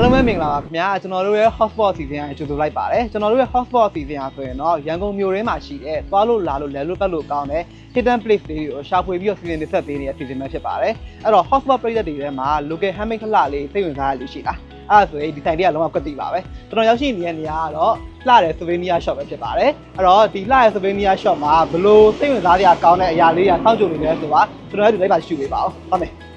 အားလုံးပဲမင်္ဂလာပါခင်ဗျာကျွန်တော်တို့ရဲ့ hotspot စီစဉ်အရကြိုဆိုလိုက်ပါတယ်ကျွန်တော်တို့ရဲ့ hotspot စီစဉ်အရဆိုရင်တော့ရန်ကုန်မြို့ထဲမှာရှိတဲ့သွားလို့လာလို့လဲလို့တက်လို့ကောင်းတဲ့ hidden place တွေကိုရှာဖွေပြီးတော့စီစဉ်တင်ဆက်ပေးနေတဲ့စီစဉ်ပဲဖြစ်ပါတယ်အဲ့တော့ hotspot ပြည်သက်တွေထဲမှာ local handmade ခလှလေးစိတ်ဝင်စားရလို့ရှိတာအဲ့ဒါဆိုရင်ဒီဆိုင်တွေကလုံးဝကွက်တိပါပဲကျွန်တော်ရောက်ရှိနေတဲ့နေရာကတော့လှတဲ့ souvenir shop ပဲဖြစ်ပါတယ်အဲ့တော့ဒီလှတဲ့ souvenir shop မှာဘလို့စိတ်ဝင်စားစရာကောင်းတဲ့အရာလေးတွေစောင့်ကြိုနေလဲဆိုတာကျွန်တော်တို့လိုက်ပါရှုပေးပါဦးဟုတ်မယ်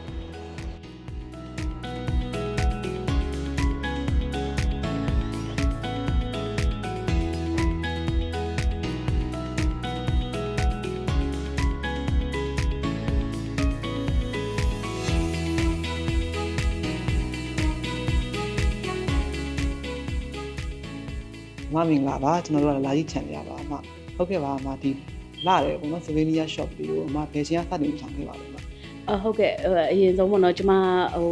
မမင်္ဂလာပါကျွန်တော်တို့ကလာကြီးချန်နေရပါအမဟုတ်ကဲ့ပါအမဒီလာတယ်ပေါ့နော် souvenir shop လေးကိုအမဘယ်ချိန်ကစတင်ဆောင်ခဲ့ပါလဲ အမအဟုတ်ကဲ့ဟိုအရင်ဆုံးပေါ့နော်ကျမဟို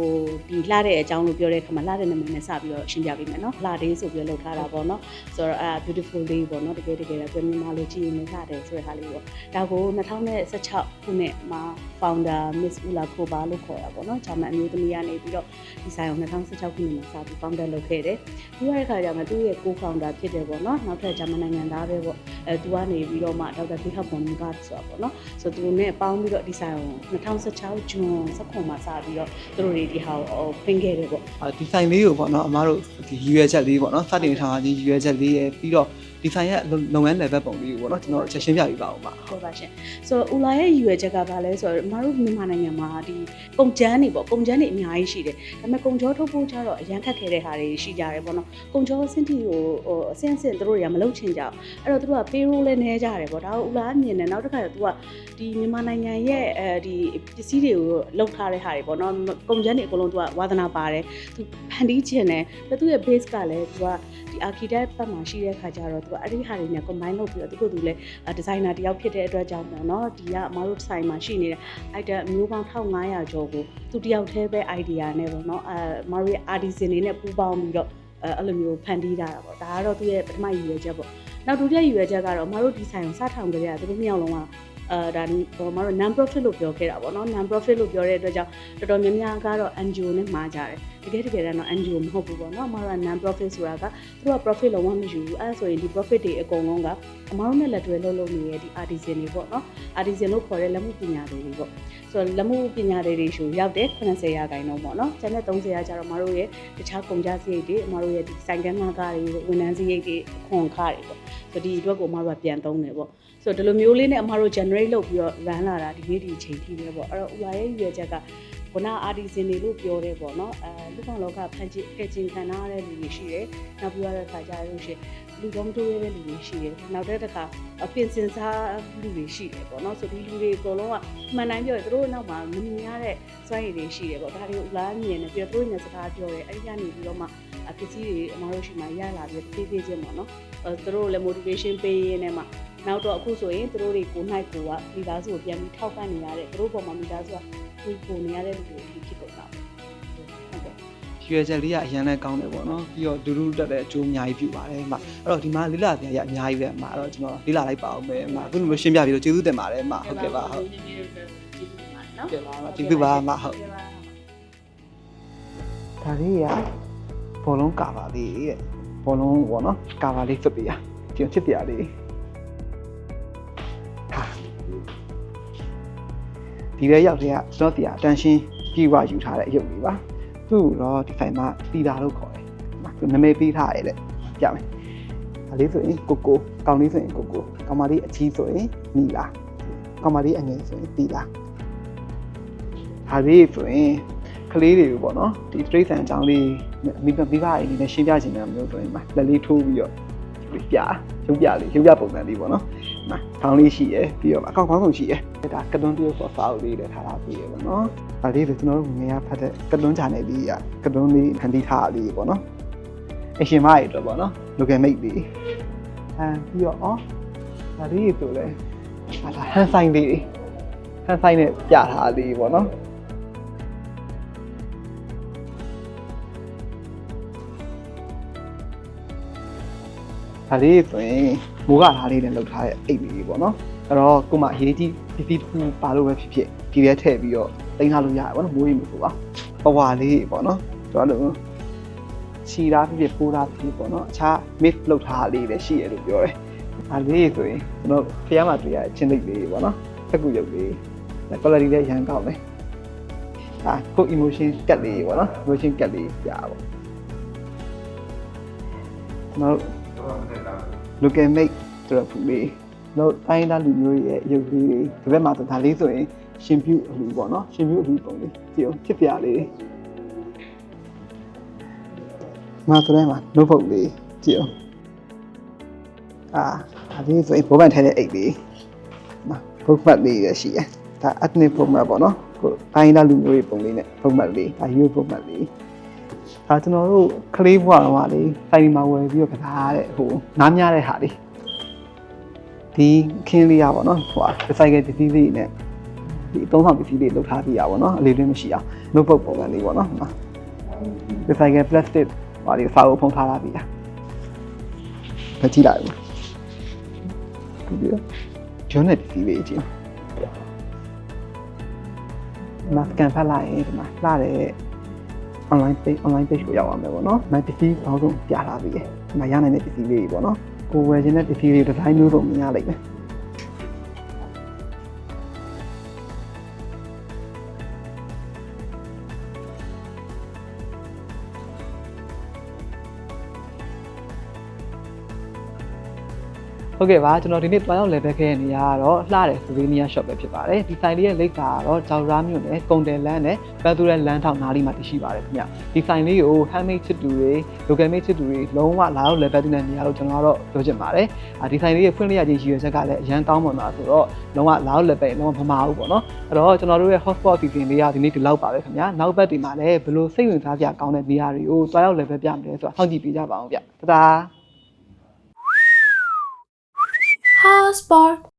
ဒီလှတဲ့အကြောင်းလို့ပြောတဲ့အခါမှာလှတဲ့နာမည်နဲ့စပြီးတော့ရှင်းပြပေးမယ်နော်လှဒေးဆိုပြီးတော့လောက်ထားတာပေါ့နော်ဆိုတော့အဲ beautiful day ပေါ့နော်တကယ်တကယ်တော့မြန်မာလိုကြည့်ရင်လည်းလှတယ်ဆိုတဲ့ဟာလေးပေါ့ဒါကို2016ခုနှစ်မှာ founder Miss Ula Koba လို့ခေါ်တာပေါ့နော်ဂျာမန်အမျိုးသမီးကနေပြီးတော့ဒီဆိုင်ကို2016ခုနှစ်မှာစပြီး founder လုပ်ခဲ့တယ်ပြီးရတဲ့ခါကျမှသူ့ရဲ့ co-founder ဖြစ်တယ်ပေါ့နော်နောက်ထပ်ဂျာမန်နိုင်ငံသားပဲပေါ့အဲသူကနေပြီးတော့မှဒေါက်တာဖိဟပ်ပွန်ကဆိုတာပေါ့နော်ဆိုသူနဲ့ပေါင်းပြီးတော့ဒီဆိုင်ကို2016ဂျွန်19မှာစပြီးတော့သူတို့တွေဒီဟာကိုဖိခဲ့တယ်ပေါ့အာဒီဆိုင်လေးကိုပေါ့နော်အမတို့ဒီရည်ရွယ်ချက်လေးပေါ့နော်စတင်ထားခြင်းရည်ရွယ်ချက်လေးရယ်ပြီးတော့ ဒီဆိုင်ရဲ့လုပ်ငန်း level ပုံလေးကိုပေါ့နော်ကျွန်တော်တို့ချက်ရှင်းပြပေးပါဦးပါဟုတ်ပါရှင်ဆိုတော့ဦးလာရဲ့ရည်ရွယ်ချက်ကဘာလဲဆိုတော့အမတို့မြန်မာနိုင်ငံမှာဒီကုန်ကျန်းတွေပေါ့ကုန်ကျန်းတွေအများကြီးရှိတယ်ဒါပေမဲ့ကုန်ချောထုတ်ဖို့ကြတော့အရန်ခက်ခဲတဲ့ဟာတွေရှိကြတယ်ပေါ့နော်ကုန်ချောစင်တီကိုဟိုအစင်အစင်သူတို့တွေကမလုပ်ချင်ကြဘူးအဲ့တော့သူတို့က payroll လည်းနည်းကြတယ်ပေါ့ဒါကိုဦးလာကမြင်တယ်နောက်တစ်ခါကျသူကဒီမြန်မာနိုင်ငံရဲ့အဲဒီပစ္စည်းတွေကိုလောက်ထားတဲ့ဟာတွေပေါ့နော်ကုန်ကျန်းတွေအကုန်လုံးသူကဝါသနာပါတယ်သူဖန်တီးခြင်းတယ်ပြီးသူ့ရဲ့ base ကလည်းသူကဒီ architect ဘက်မှာရှိတဲ့ခါကျတော့သူကအဲ့ဒီဟာတွေနဲ့ combine လုပ်ပြီးတော့သူကသူလည်းဒီဇိုင်နာတယောက်ဖြစ်တဲ့အတွက်ကြောင့်ပေါ့နော်ဒီကအမတို့ဆိုင်မှာရှိနေတဲ့ item အမျိုးပေါင်း1500ကျော်ကိုသူတယောက်တည်းပဲ idea နဲ့ပေါ့နော်အဲမတို့ရဲ့ artisan တွေနဲ့ပူးပေါင်းပြီးတော့အဲအဲ့လိုမျိုးဖန်တီးထားတာပေါ့ဒါကတော့သူရဲ့ပထမရည်ရွယ်ချက်ပေါ့နောက်ဒုတိယရည်ရွယ်ချက်ကတော့မတို့ဒီဆိုင်ကိုစထောင်ကြတဲ့ကသူတို့မြောက်လုံးက အဲဒါဟိုမတို့ non profit လို့ပြောခဲ့တာပေါ့နော် non profit လို့ပြောတဲ့အတွက်ကြောင့်တော်တော်များများကတော့ NGO နဲ့မှာကြတယ်တကယ်တကယ်တော့ NGO မဟုတ်ဘူးပေါ့နော်အမတို့က non profit ဆိုတာကသူတို့က profit လုံးဝမယူဘူးအဲဒါဆိုရင်ဒီ profit တွေအကုန်လုံးကအမတို့နဲ့လက်တွဲလုပ်လုပ်နေတဲ့ဒီ artisan တွေပေါ့နော် artisan လို့ခေါ်တဲ့လက်မှုပညာတွေတွေပေါ့ဆိုတော့လက်မှုပညာတွေတွေရှုရောက်တဲ့80ရာခိုင်နှုန်းပေါ့နော်ကျန်တဲ့30ရာကျတော့အမတို့ရဲ့တခြားကုန်ကြစရိတ်တွေအမတို့ရဲ့ဒီစိုင်ကန်းမကားတွေဝန်ထမ်းစရိတ်တွေအခွန်အခတွေပေါ့ဆိုတော့ဒီအတွက်ကိုအမတို့ကပြန်သုံးတယ်ပေါ့ ဆိုတော့ဒီလိုမျိုးလေးနဲ့အမတို့ generate လုပ်ပြီးတော့ run လာတာဒီနေ့ဒီအချိန်ထိပဲပေါ့အဲ့တော့ဥလာရဲ့ရွေချက်ကခုန artisan တွေလို့ပြောတယ်ပေါ့နော်အဲလူကောင်လောကဖန်ချင်ဖယ်ချင်ခံထားရတဲ့လူတွေရှိတယ်နောက်ပြီးတော့ခါကြလို့ရှိရင်လူတော်မတိုးရတဲ့လူတွေရှိတယ်နောက်တဲ့တစ်ခါအပင်စင်စားလူတွေရှိတယ်ပေါ့နော်ဆိုဒီလူတွေအကုန်လုံးကမှန်တိုင်းပြောရင်တို့နောက်မှာမမြင်ရတဲ့စွမ်းရည်တွေရှိတယ်ပေါ့ဒါတွေကိုဥလာမြင်တယ်ပြီးတော့တို့နဲ့စကားပြောတယ်အဲ့ဒီကနေပြီးတော့မှအပစ္စည်းတွေအမားတို့ရှိမှရလာပြီးပြေးပြေးချင်းပေါ့နော်အဲတို့လည်း motivation ပေးရင်းနဲ့မှ နောက်တော့အခုဆိုရင်တို့တွေကိုနိုင်ကိုကမိသားစုကိုပြန်ပြီးထောက်ပံ့နေရတဲ့တို့ပေါ်မှာမိသားစုကဒီကိုနေရတဲ့လူတွေဖြစ်ကုန်တာဟုတ်ကဲ့ရွှေချက်လေးကအရန်လည်းကောင်းတယ်ပေါ့နော်ပြီးတော့ဒူးဒူးတက်တဲ့အကျိုးအများကြီးပြုပါတယ်အမအဲ့တော့ဒီမှာလိလာတရားရအများကြီးပဲအမအဲ့တော့ကျွန်တော်လိလာလိုက်ပါအောင်ပဲအမအခုလိုရှင်းပြပြီးတော့ကျေးဇူးတင်ပါတယ်အမဟုတ်ကဲ့ပါဟုတ်နော်ကဲ့ပါအမကျေးဇူးပါအမဟုတ်ဒါလေးကဘောလုံးကာပါလေးတဲ့ဘောလုံးပေါ့နော်ကာပါလေးဖြစ်ပြရကျန်ဖြစ်ပြလေး ဒီရဲရောက်တဲ့ကကျွန်တော်တရားတန်ရှင်းပြေဝယူထားတဲ့အယုတ်လေးပါသူ့တော့ဒီဆိုင်မှာတီတာလို့ခေါ်တယ်သူနာမည်ပေးထားရတယ်ကြမယ်ဒါလေးဆိုရင်ကိုကိုကောင်လေးဆိုရင်ကိုကိုကောင်မလေးအကြီးဆိုရင်နီလာကောင်မလေးအငယ်ဆိုရင်တီလာဒါလေးဆိုရင်ကလေးတွေကိုပေါ့နော်ဒီတရိတ်ဆန်အကြောင်းလေးမိဘမိဘတွေအနေနဲ့ရှင်းပြချင်တဲ့မျိုးဆိုရင်မှာလက်လေးထိုးပြီးတော့ပြရုပ်ပြလေးရုပ်ပြပုံစံလေးပေါ့နော် မှာထောင်းလေးရှိရယ်ပြီးတော့အကောင့်ကောင်းဆုံးရှိရယ်ဒါကတွန်းတူဆိုစာအုပ်လေးတွေထားတာပြီးရယ်ပေါ့နော်ဒါလေးဆိုကျွန်တော်တို့ငယ်ရဖတ်တဲ့ကတွန်းချာနယ်လေးကကတွန်းလေးခန်းတီးထားလေးပေါ့နော်အရှင်မရတော့ပေါ့နော် local mate လေးအဲပြီးတော့အော်ဒါလေးဆိုလဲဟာဟန်ဆိုင်လေးဟန်ဆိုင်နဲ့ပြထားလေးပေါ့နော်ဒါလေးဆိုရင် မိုးကထားလေးနဲ့လှုပ်ထားတဲ့အိတ်လေးပေါ့နော်အဲ့တော့ကိုမအရေးကြီးပစ္စည်းတစ်ခုပါလို့ပဲဖြစ်ဖြစ်ဒီထဲထည့်ပြီးတော့တင်ထားလို့ရတယ်ပေါ့နော်မိုးရင်မဆိုပါပဝါလေးပေါ့နော်ကျွန်တော်တို့ခြီတာဖြစ်ဖြစ်ပိုးတာဖြစ်ဖြစ်ပေါ့နော်အခြား mix လုပ်ထားတာလေးလည်းရှိရလို့ပြောတယ်ဒါလေးဆိုရင်ကျွန်တော်ဖျားမှတွေ့ရတဲ့ချင်းသိပ်လေးပေါ့နော်တက်ကူရုပ်လေး quality လည်းရန်ကောင်းတယ်ဒါကို emotion ကတ်လေးပေါ့နော် emotion ကတ်လေးပြပါပေါ့ကျွန်တော် local make ဆိုတော့ဖူလေးတော့တိုင်းသားလူမျိုးတွေရဲ့ရုပ်လေးတွေဒီဘက်မှာဆိုဒါလေးဆိုရင်ရှင်ပြုအလူပေါ့နော်ရှင်ပြုအလူပုံလေးကြည့်အောင်ဖြစ်ပြလေးမှာဆိုတဲ့မှာ notebook လေးကြည့်အောင်အာဒါလေးဆိုရင်ဘောပန်ထဲတဲ့အိတ်လေးမှာ book map လေးရရှိရယ်ဒါ ethnic book map ပေါ့နော်ကိုတိုင်းသားလူမျိုးတွေပုံလေးနဲ့ book map လေးဒါ you book map လေး ဒါကျွန်တော်တို့ကလေးဘွားတော့ကလေစိုင်းမှာဝယ်ပြီးတော့ကစားတဲ့ဟိုနားများတဲ့ဟာလေးဒီခင်းလေးရပါတော့ဟို recycle ပစ္စည်းလေးနဲ့ဒီအသုံးဆောင်ပစ္စည်းလေးလောက်ထားပြရပါတော့အလေးတွင်းမရှိအောင် notebook ပုံစံလေးပေါ့နော်ဟိုမှာ recycle plastic ဟာဒီစာအုပ်ဖုံးထားတာပြရမကြည့်လိုက်ဘူးဒီဂျွန်းနဲ့ပစ္စည်းလေးကြည့်မတ်ကန်ဖတ်လိုက်ရင်ဒီမှာလှတဲ့ online page online page ကိုရောက်အောင်မယ်ပေါ့နော်။မပစ္စည်းပေါင်းစုံပြထားပြီးရယ်။ဒီမှာရနိုင်တဲ့ပစ္စည်းလေးတွေပေါ့နော်။ကိုယ်ဝယ်ခြင်းတဲ့ပစ္စည်းတွေဒီဇိုင်းမျိုးစုံမြင်ရလိမ့်မယ်။။ ဟုတ်ကဲ့ပါကျွန်တော်ဒီနေ့တွားရောက် level ခဲ့တဲ့နေရာကတော့လှတဲ့ souvenir shop ပဲဖြစ်ပါတယ်ဒီဆိုင်လေးရဲ့လိပ်စာကတော့ကြောက်ရားမြို့နယ်ကုန်တယ်လန်းနဲ့ပန်းသူရဲလန်းထောင်နားလေးမှာတရှိပါတယ်ခင်ဗျဒီဆိုင်လေးကို handmade ချစ်သူတွေ local made ချစ်သူတွေလုံးဝလာရောက် level တဲ့နေရာလို့ကျွန်တော်ကတော့ပြောချင်ပါတယ်အာဒီဆိုင်လေးရဲ့ဖွင့်လှစ်ရခြင်းရည်ရွယ်ချက်ကလည်းအရန်ကောင်းပါမှာဆိုတော့လုံးဝလာရောက် level လုံးဝမမာဘူးပေါ့နော်အဲ့တော့ကျွန်တော်တို့ရဲ့ hotspot စီစဉ်လေးကဒီနေ့ဒီလောက်ပါပဲခင်ဗျနောက်ဘက်ဒီမှာလည်းဘယ်လိုစိတ်ဝင်စားစရာကောင်းတဲ့နေရာတွေကိုတွားရောက် level ပြမယ်လဲဆိုတာစောင့်ကြည့်ပေးကြပါအောင်ဗျတဒါ house bar.